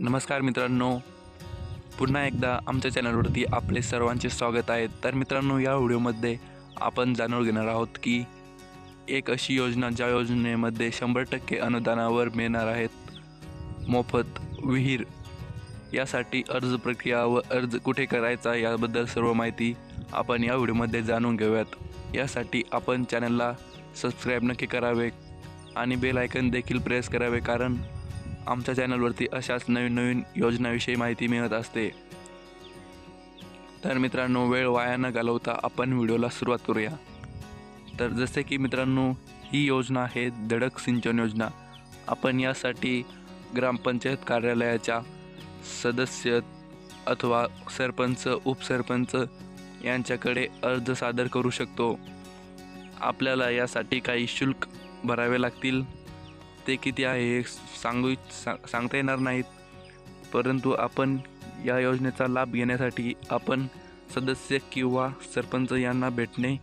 नमस्कार मित्रांनो. पुन्हा एकदा आमच्या चॅनलवरती आपले सर्वांचे स्वागत आहे. तर मित्रांनो या व्हिडिओमध्ये आपण जाणून घेणार आहोत की एक अशी योजना ज्या योजनेमध्ये शंभर टक्के अनुदानावर मिळणार आहेत. मोफत विहीर यासाठी अर्ज प्रक्रिया व अर्ज कुठे करायचा याबद्दल सर्व माहिती आपण या व्हिडिओमध्ये जाणून घेऊयात. यासाठी आपण चॅनलला सबस्क्राईब नक्की करावे आणि बेल आयकन देखील प्रेस करावे कारण आमच्या चॅनलवरती अशाच नवीन नवीन योजनाविषयी माहिती मिळत असते. तर मित्रांनो वेळ वाया न घालवता आपण व्हिडिओला सुरुवात करूया. तर जसे की मित्रांनो ही योजना आहे धडक सिंचन योजना. आपण यासाठी ग्रामपंचायत कार्यालयाच्या सदस्य अथवा सरपंच उपसरपंच यांच्याकडे अर्ज सादर करू शकतो. आपल्याला यासाठी काही शुल्क भरावे लागतील. ते किती आहे हे सांगू सा सांगता येणार नाहीत. परंतु आपण या योजनेचा लाभ घेण्यासाठी आपण सदस्य किंवा सरपंच यांना भेटणे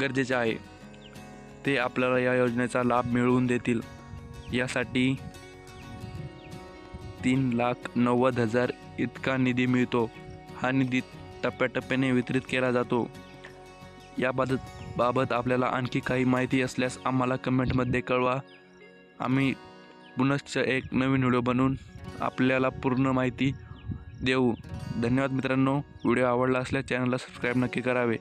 गरजेचे आहे. ते आपल्याला या योजनेचा लाभ मिळवून देतील. यासाठी तीन लाख नव्वद हजार इतका निधी मिळतो. हा निधी टप्प्याटप्प्याने वितरित केला जातो. याबाबत बाबत आपल्याला आणखी काही माहिती असल्यास आम्हाला कमेंटमध्ये कळवा. आम्ही पुनश्च एक नवीन व्हिडिओ बनवून आपल्याला पूर्ण माहिती देऊ. धन्यवाद मित्रांनो. व्हिडिओ आवडला असल्यास चॅनलला सबस्क्राईब नक्की करावे.